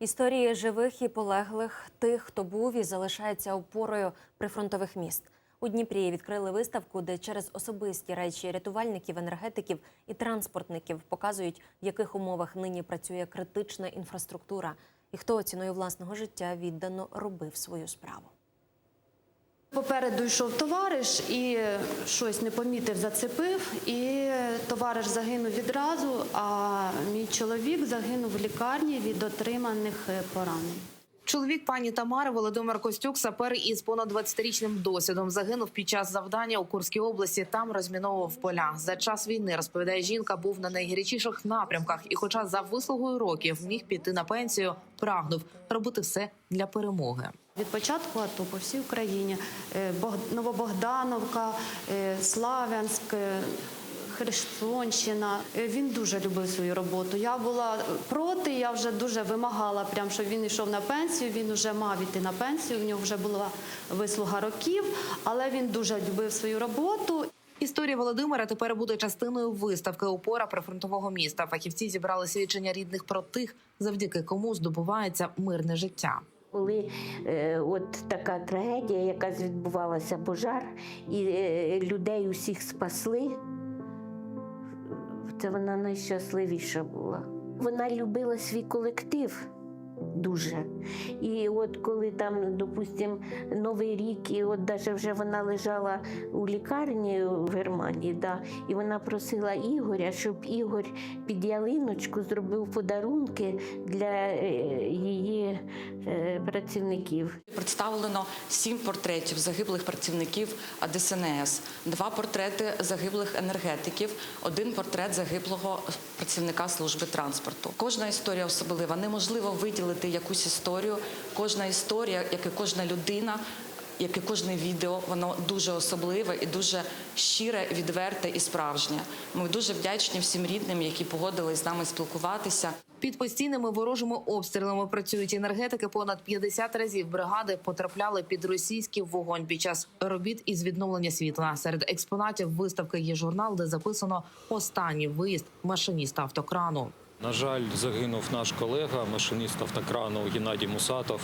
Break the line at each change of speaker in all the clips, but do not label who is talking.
Історії живих і полеглих тих, хто був і залишається опорою прифронтових міст. У Дніпрі відкрили виставку, де через особисті речі рятувальників, енергетиків і транспортників показують, в яких умовах нині працює критична інфраструктура, і хто ціною власного життя віддано робив свою справу.
Попереду йшов товариш і щось не помітив, зацепив, і товариш загинув відразу, а мій чоловік загинув в лікарні від отриманих е, поранень.
Чоловік пані Тамари Володимир Костюк, сапер із понад 20-річним досвідом, загинув під час завдання у Курській області. Там розміновував поля. За час війни розповідає жінка, був на найгарячіших напрямках, і, хоча за вислугою років міг піти на пенсію, прагнув робити все для перемоги.
Від початку АТО по всій Україні е, Бог- Новобогдановка, е, Славянськ. Херсонщина. Е, Він дуже любив свою роботу. Я була проти, я вже дуже вимагала, прям, щоб він йшов на пенсію. Він вже мав іти на пенсію, в нього вже була вислуга років, але він дуже любив свою роботу.
Історія Володимира тепер буде частиною виставки опора прифронтового міста. Фахівці зібрали свідчення рідних про тих, завдяки кому здобувається мирне життя.
Коли е, от така трагедія, якась відбувалася пожар, і е, людей усіх спасли, це вона найщасливіша була. Вона любила свій колектив дуже. І от коли там, допустимо, Новий рік, і от даже вже вона лежала у лікарні в Германії, да, і вона просила Ігоря, щоб Ігор під ялиночку зробив подарунки для е, її е, працівників.
Представлено сім портретів загиблих працівників АДСНС, два портрети загиблих енергетиків, один портрет загиблого працівника служби транспорту. Кожна історія особлива. Неможливо виділити якусь історію. Кожна історія, як і кожна людина. Як і кожне відео, воно дуже особливе і дуже щире, відверте і справжнє. Ми дуже вдячні всім рідним, які погодились з нами спілкуватися.
Під постійними ворожими обстрілами працюють енергетики. Понад 50 разів бригади потрапляли під російський вогонь під час робіт із відновлення світла. Серед експонатів виставки є журнал, де записано останній виїзд машиніста автокрану.
На жаль, загинув наш колега, машиніст автокрану Геннадій Мусатов.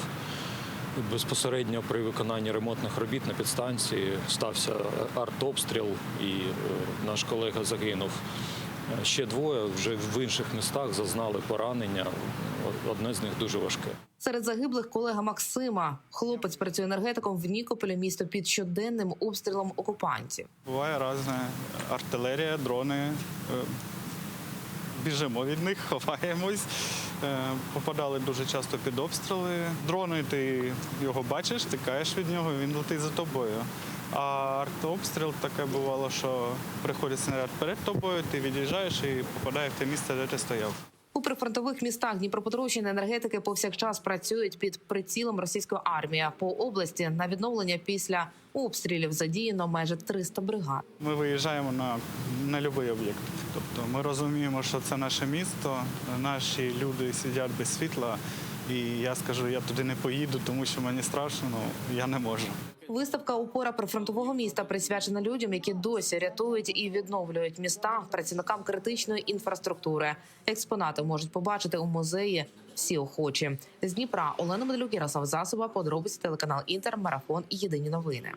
Безпосередньо при виконанні ремонтних робіт на підстанції стався артобстріл, і е, наш колега загинув. Е, Ще двоє вже в інших містах зазнали поранення. Одне з них дуже важке.
Серед загиблих колега Максима. Хлопець працює енергетиком в Нікополі, місто під щоденним обстрілом окупантів.
Буває різне. Артилерія, дрони. Біжимо від них, ховаємось. Е, Попадали дуже часто під обстріли. Дрони, ти його бачиш, тикаєш від нього, він летить за тобою. А артобстріл таке бувало, що приходить снаряд перед тобою, ти від'їжджаєш і попадає в те місце, де ти стояв.
У прифронтових містах Дніпропетровщини енергетики повсякчас працюють під прицілом російської армії. По області на відновлення після обстрілів задіяно майже 300 бригад.
Ми виїжджаємо на, на будь-який об'єкт. Тобто ми розуміємо, що це наше місто, наші люди сидять без світла. І я скажу, я туди не поїду, тому що мені страшно, ну я не можу.
Виставка опора прифронтового міста присвячена людям, які досі рятують і відновлюють міста працівникам критичної інфраструктури. Експонати можуть побачити у музеї всі охочі з Дніпра. Олена Медлюк, Ярослав Засоба, подробиці телеканал Інтер, марафон і єдині новини.